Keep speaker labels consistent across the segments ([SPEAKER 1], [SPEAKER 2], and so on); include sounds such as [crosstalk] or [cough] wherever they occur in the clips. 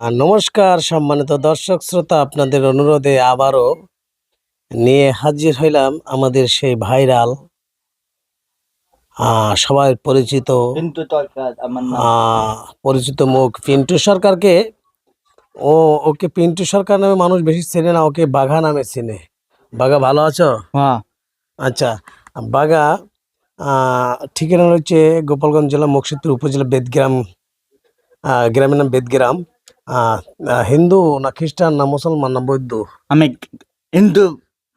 [SPEAKER 1] আর নমস্কার সম্মানিত দর্শক শ্রোতা আপনাদের অনুরোধে আবারও নিয়ে হাজির হইলাম আমাদের সেই ভাইরাল সবাই পরিচিত পরিচিত মুখ পিন্টু সরকারকে। ও ওকে পিন্টু সরকার নামে মানুষ বেশি চেনে না ওকে বাঘা নামে চেনে। বাঘা ভালো আছো?
[SPEAKER 2] হ্যাঁ।
[SPEAKER 1] আচ্ছা বাঘা ঠিকানা রয়েছে গোপালগঞ্জ জেলা মুর্শিদপুর উপজেলা বেদগ্রাম গ্রামের নাম বেদগ্রাম। হিন্দু না খ্রিস্টান না মুসলমান না বৌদ্ধ?
[SPEAKER 2] আমি হিন্দু।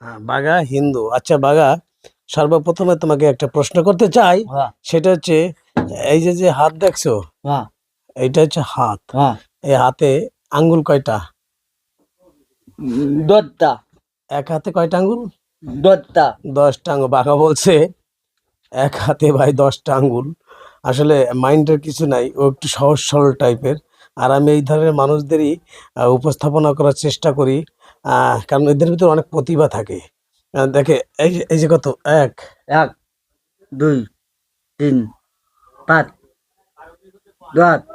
[SPEAKER 1] হ্যাঁ, বাগা হিন্দু। আচ্ছা বাগা সর্বপ্রথমে তোমাকে একটা প্রশ্ন করতে চাই।
[SPEAKER 2] হ্যাঁ।
[SPEAKER 1] সেটা হচ্ছে এই যে যে হাত দেখছ
[SPEAKER 2] হ্যাঁ।
[SPEAKER 1] এইটা হচ্ছে হাত।
[SPEAKER 2] হ্যাঁ।
[SPEAKER 1] এই হাতে আঙ্গুল কয়টা?
[SPEAKER 2] দত্তা
[SPEAKER 1] এক হাতে কয়টা আঙ্গুল?
[SPEAKER 2] দত্তা
[SPEAKER 1] দশটা আঙ্গুল। বাঘা বলছে এক হাতে ভাই দশটা আঙ্গুল। আসলে মাইন্ডের কিছু নাই ও একটু সহজ সরল টাইপের আর আমি এই ধরনের মানুষদেরই উপস্থাপনা করার চেষ্টা করি। কারণ এদের ভিতরে অনেক প্রতিভা থাকে। দেখে এই যে- এই যে কত এক
[SPEAKER 2] এক দুই তিন পাঁচ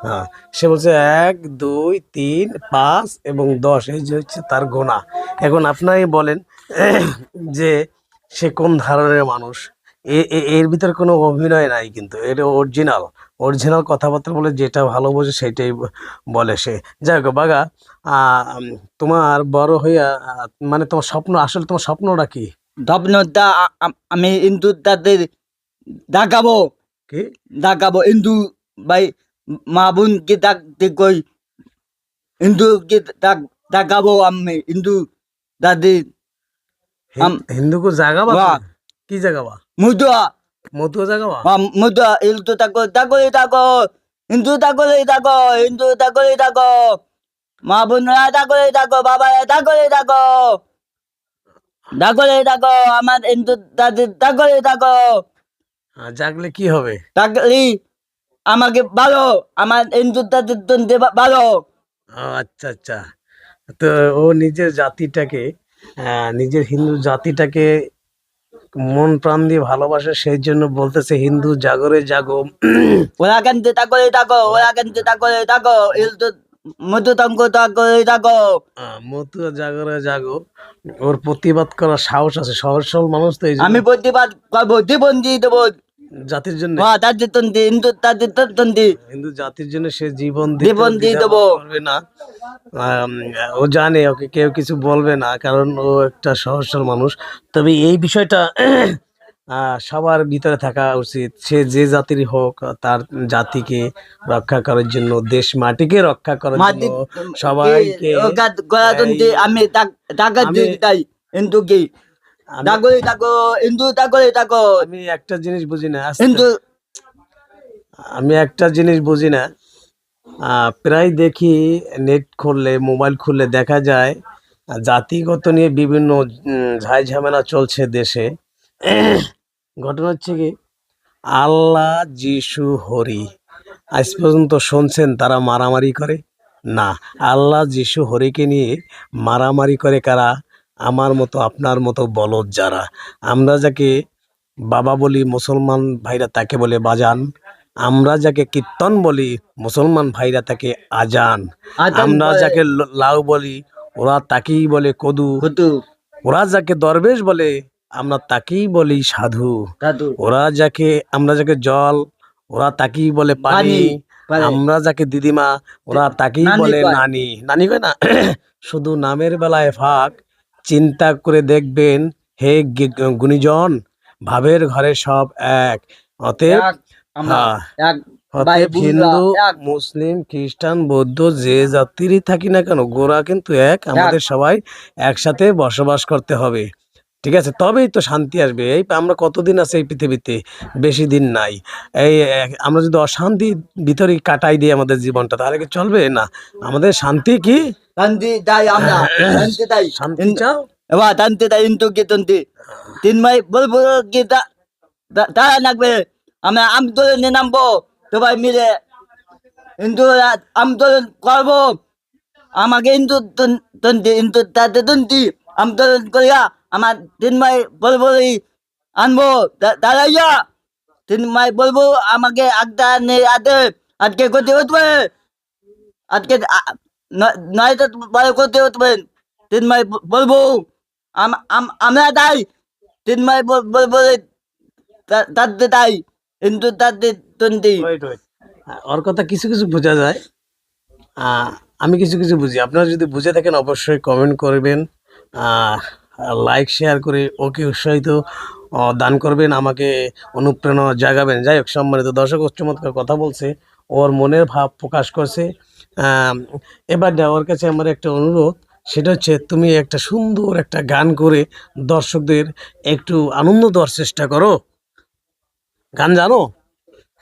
[SPEAKER 1] হ্যাঁ সে বলছে এক দুই তিন পাঁচ এবং দশ এই যে হচ্ছে তার গোনা। এখন আপনারাই বলেন যে সে কোন ধরনের মানুষ? এর ভিতরে কোনো অভিনয় নাই কিন্তু এটা অরিজিনাল অরিজিনাল কথাবার্তা বলে যেটা ভালো বোঝে সেটাই বলে সে। যাই হোক বাগা তোমার বড় হইয়া মানে তোমার স্বপ্ন আসলে তোমার স্বপ্নটা কি?
[SPEAKER 2] স্বপ্নটা আ- আ- আমি হিন্দু তাদের দেখাবো
[SPEAKER 1] কি?
[SPEAKER 2] দেখাবো ইন্দু ভাই মা বোনকে ডাকতে কই হিন্দুকে ডাক- দেখাবো আমি হিন্দু দাদি আম-
[SPEAKER 1] হিন্দুকে জাগাবা। কি জাগাবা?
[SPEAKER 2] মুদুয়া।
[SPEAKER 1] মতুয়া জাগাবা
[SPEAKER 2] মুদুয়া হিন্দু হিন্দু মা বোনরা আমার হিন্দু দাদি থাকলে থাকো
[SPEAKER 1] জাগলে কি হবে?
[SPEAKER 2] আমাকে ভালো আমার হিন্দু দাদির ভালো।
[SPEAKER 1] আচ্ছা আচ্ছা। তো ও নিজের জাতিটাকে নিজের হিন্দু জাতিটাকে মন প্রাণ দিয়ে ভালোবাসে সেই জন্য বলতেছে হিন্দু জাগরে জাগো।
[SPEAKER 2] ওরা কেনতে করে থাকো ওরা কেন্দ্রে থাকো মধু থাকো
[SPEAKER 1] মধু জাগরে জাগো। ওর প্রতিবাদ করার সাহস আছে সহজ সরল মানুষ তো
[SPEAKER 2] আমি প্রতিবাদ করব জীবন দিয়ে দেবো।
[SPEAKER 1] জাতির জন্য
[SPEAKER 2] হিন্দু
[SPEAKER 1] হিন্দু জাতির জন্য সে জীবন
[SPEAKER 2] জীবন দিয়ে দেবো।
[SPEAKER 1] না। ও জানে ওকে কেউ কিছু বলবে না কারণ ও একটা সহজ সরল মানুষ। তবে এই বিষয়টা সবার ভিতরে থাকা উচিত। সে যে জাতির হোক তার জাতিকে রক্ষা করার জন্য দেশ মাটিকে রক্ষা করার জন্য সবাইকে
[SPEAKER 2] আমি টাকা দিয়ে তাই হিন্দু কি থাকলে থাকো হিন্দু থাকলে থাকো
[SPEAKER 1] আমি একটা জিনিস বুঝি না
[SPEAKER 2] হিন্দু
[SPEAKER 1] আমি একটা জিনিস বুঝি না। প্রায় দেখি নেট খুললে মোবাইল খুললে দেখা যায় জাতিগত নিয়ে বিভিন্ন ঝাই ঝামেলা চলছে দেশে। ঘটনা হচ্ছে কি আল্লাহ যিশু হরি আজ পর্যন্ত শুনছেন তারা মারামারি করে? না আল্লাহ যিশু হরিকে নিয়ে মারামারি করে কারা? আমার মতো আপনার মতো বলদ যারা। আমরা যাকে বাবা বলি মুসলমান ভাইরা তাকে বলে বাজান। আমরা যাকে কীর্তন বলি মুসলমান ভাইরা তাকে আজান। আমরা। যাকে লাউ বলি ওরা তাকেই বলে কদু। ওরা যাকে দরবেশ বলে আমরা তাকেই বলি সাধু। ওরা যাকে আমরা যাকে জল ওরা তাকেই বলে পানি। আমরা যাকে দিদিমা ওরা তাকেই বলে নানি। নানি কয় না? [clears throat] শুধু নামের বেলায় ফাঁক চিন্তা করে দেখবেন হে গুণীজন ভাবের ঘরে সব এক। অতএব অতএব হিন্দু মুসলিম খ্রিস্টান বৌদ্ধ যে জাতিরই থাকি না কেন গোরা কিন্তু এক। আমাদের সবাই একসাথে বসবাস করতে হবে। ঠিক আছে? তবেই তো শান্তি আসবে। এই আমরা কতদিন আছে এই পৃথিবীতে? বেশি দিন নাই। এই আমরা যদি অশান্তি ভিতরে কাটাই দিই আমাদের জীবনটা তাহলে কি চলবে? না। আমাদের শান্তি কি?
[SPEAKER 2] শান্তি তাই আমরা। শান্তি তাই।
[SPEAKER 1] শান্তি চাও?
[SPEAKER 2] এবার শান্তি তাই হিন্দু কি তন্ত্রে তিন ভাই বলব কি তা- তা- তারা লাগবে। আমরা আন্দোলনে নামবো সবাই মিলে। হিন্দু আন্দোলন করব। আমাকে হিন্দু তন- তন্ত্রে হিন্দু তাদের তন্ত্রে আন্দোলন করিয়া আমার তিন ভাই বলব আনব তারাইয়া তিন ভাই বলব আমাকে আগদা নেই আদে, আজকে করতে হতে আজকে আ- ন- নয়তো বলে করতে উঠবেন তিন মাই বলব আম- আম- আমরা তাই তিন মাই বল- বল- বলে তা- তাতে তাই কিন্তু তাতে তন্তি
[SPEAKER 1] ওয়েট ওর কথা কিছু কিছু বোঝা যায়। আমি কিছু কিছু বুঝি। আপনারা যদি বুঝে থাকেন, অবশ্যই কমেন্ট করবেন। লাইক শেয়ার করে ওকে উৎসাহিত দান করবেন আমাকে অনুপ্রেরণা জাগাবেন। যাই হোক সম্মানিত দর্শক চমৎকার কথা বলছে। ওর মনের ভাব প্রকাশ করছে। এবার ওর কাছে আমার একটা অনুরোধ সেটা হচ্ছে তুমি একটা সুন্দর একটা গান করে দর্শকদের একটু আনন্দ দেওয়ার চেষ্টা করো। গান জানো?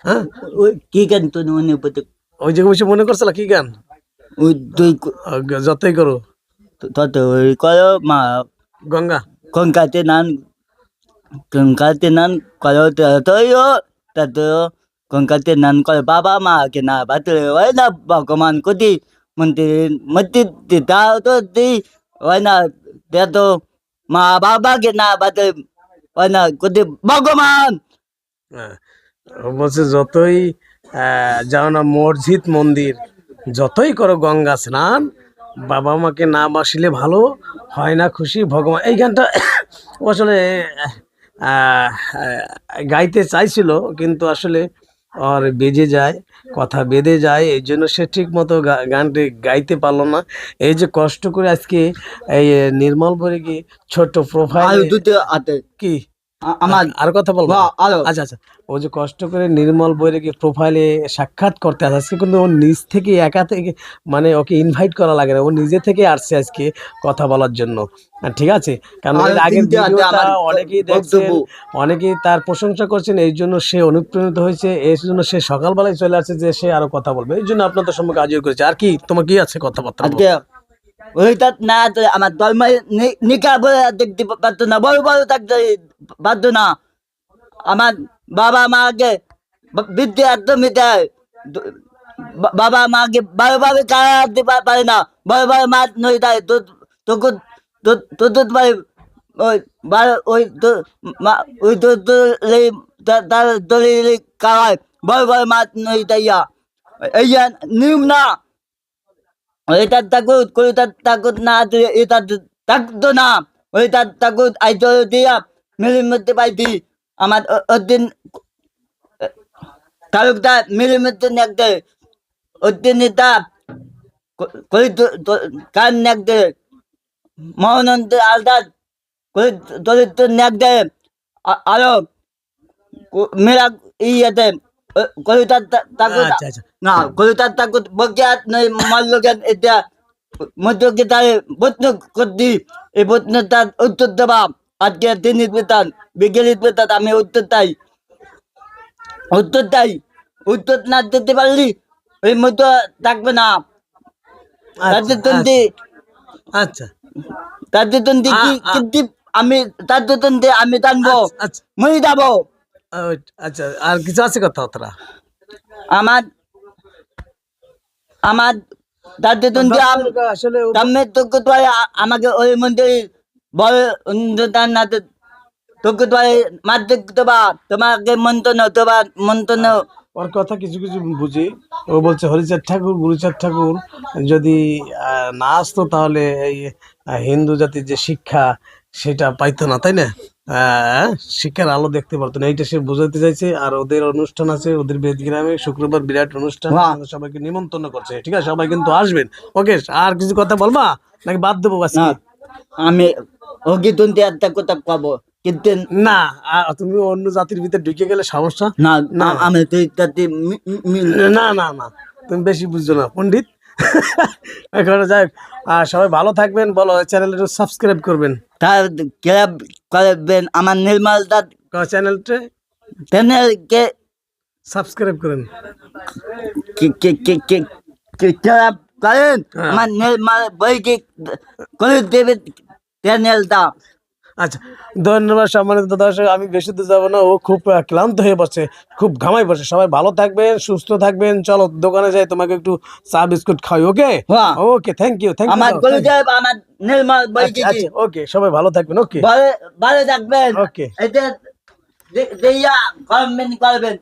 [SPEAKER 1] হ্যাঁ?
[SPEAKER 2] ওই কি কেন তো মনে
[SPEAKER 1] ওই যে বসে মনে করছিল কি গান?
[SPEAKER 2] ওই তুই
[SPEAKER 1] যতই করো।
[SPEAKER 2] তত ওই করো মা
[SPEAKER 1] গঙ্গা
[SPEAKER 2] কঙ্কাতে নান কঙ্কাতে নান করো ততইও তত কঙ্কাতে নান করো বাবা মাকে না বাতলে ওই না ভগবান কোটি মন্ত্রী মন্ত্রী তাও তো দি ওই না তে তো মা বাবাকে না বাতলে ওই না কোটি ভগবান
[SPEAKER 1] বলছে যতই যাও না মসজিদ মন্দির যতই করো গঙ্গা স্নান বাবা মাকে না বাসিলে ভালো হয় না খুশি ভগবান। এই গানটা [coughs] আসলে গাইতে চাইছিল কিন্তু আসলে ওর বেজে যায় কথা বেঁধে যায় এই জন্য সে ঠিক মতো গানটি গাইতে পারল না। এই যে কষ্ট করে আজকে এই নির্মল বলে কি ছোট্ট প্রোফাইল কি?
[SPEAKER 2] আমার
[SPEAKER 1] আর কথা বলব আচ্ছা আচ্ছা। ও যে কষ্ট করে নির্মল বৈরাগী প্রোফাইলে সাক্ষাৎ করতে আসে আজকে কিন্তু ও নিজ থেকে একা থেকে মানে ওকে ইনভাইট করা লাগে না। ও নিজে থেকে আসছে আজকে কথা বলার জন্য। ঠিক আছে? কারণ এর আগের ভিডিওটা অনেকেই দেখছেন অনেকেই তার প্রশংসা করছেন এই জন্য সে অনুপ্রাণিত হয়েছে এই জন্য সে সকালবেলায় চলে আসছে যে সে আরও কথা বলবে। এই জন্য আপনাদের সম্মুখে আজও করেছে। আর কি? তোমার কি আছে কথাবার্তা বলো?
[SPEAKER 2] ওইটা না আমার ধর্ম নিকা বলে দেখতে পারতো না, বড় বড় থাকতে পারতো না। আমার বাবা মাকে বিদ্যা একদম দেয় বাবা মাকে বারোভাবে কারা দিতে পারে না। বারোবার মা নই দেয় তোকে তো তো তো পারে ওই, বারো, ওই তো ওই তো তার দলিল কারায় বারোবার মা নই এই নিয়ম না। ওইটার তাকুত কইটার তাকুত না দিলে এটা থাকতো না। ওইটার তাকুত আইতো দিয়া মিলির মধ্যে পাইতি। আমার ওদিন তালুকদার মিলির মধ্যে নেকদে ওদিন এটা কই কান নেকদে মহানন্দ আলদার কই দলিত নেকদে আরও মেরা ইয়েতে।
[SPEAKER 1] আচ্ছা আচ্ছা।
[SPEAKER 2] আজকে আমি উত্তর তাই উত্তর তাই উত্তর না দিতে পারলি ওই মতো থাকবে না। তাদের
[SPEAKER 1] আচ্ছা।
[SPEAKER 2] তাদের তন্দি কি
[SPEAKER 1] আ- আ-
[SPEAKER 2] কিন্তু আমি তাদের তন্দি আমি টানবো
[SPEAKER 1] আচ্ছা, আচ্ছা।
[SPEAKER 2] মই যাব।
[SPEAKER 1] আচ্ছা আর কিছু আছে কথাবার্তা
[SPEAKER 2] আমার আমার তাদের তন্দি
[SPEAKER 1] আসলে ও-
[SPEAKER 2] তোকে তো আমাকে ওই মন্দির বড় অনুদান না তোকে তো মাধ্যে তোবা তোমাকে মন্ত্রণ তোবা মন্ত্রণ
[SPEAKER 1] ওর কথা কিছু কিছু বুঝি। ও বলছে হরিচাঁদ ঠাকুর গুরুচাঁদ ঠাকুর যদি না আসতো তাহলে এই হিন্দু জাতির যে শিক্ষা সেটা পাইতো না তাই না? শিক্ষার আলো দেখতে পারতো না। এইটা সে বোঝাতে চাইছে আর ওদের অনুষ্ঠান আছে ওদের বেদগ্রামে শুক্রবার বিরাট অনুষ্ঠান সবাইকে নিমন্ত্রণ করছে। ঠিক আছে সবাই কিন্তু আসবেন। ওকে আর কিছু কথা বলবা? নাকি বাদ দেবো
[SPEAKER 2] আমি ওকে তুনতে একটা কথা পাবো কিন্তু
[SPEAKER 1] না তুমি অন্য জাতির ভিতরে ঢুকে গেলে সমস্যা?
[SPEAKER 2] না
[SPEAKER 1] না।
[SPEAKER 2] আমি তুই
[SPEAKER 1] না না না তুমি বেশি বুঝছ না পণ্ডিত। এখন যাই আর সবাই ভালো থাকবেন বলো চ্যানেলটা সাবস্ক্রাইব করবেন।
[SPEAKER 2] ক্লাব করবেন আমার নির্মল দাদ
[SPEAKER 1] চ্যানেলটা?
[SPEAKER 2] চ্যানেলকে
[SPEAKER 1] সাবস্ক্রাইব করেন।
[SPEAKER 2] করেন?
[SPEAKER 1] হ্যাঁ।
[SPEAKER 2] আমার নির্মল বইকে করে দেবে চ্যানেলটা
[SPEAKER 1] আচ্ছা ধন্যবাদ সম্মানিত দর্শক আমি বেশি দূর যাব না ও খুব ক্লান্ত হয়ে পড়ছে খুব ঘামাই পড়ছে সবাই ভালো থাকবেন সুস্থ থাকবেন চলো দোকানে যাই তোমাকে একটু চা বিস্কুট খাই ওকে
[SPEAKER 2] হ্যাঁ।
[SPEAKER 1] Okay thank you thank you okay সবাই ভালো থাকবেন ওকে
[SPEAKER 2] ভালো থাকবেন।
[SPEAKER 1] ওকে
[SPEAKER 2] করবেন।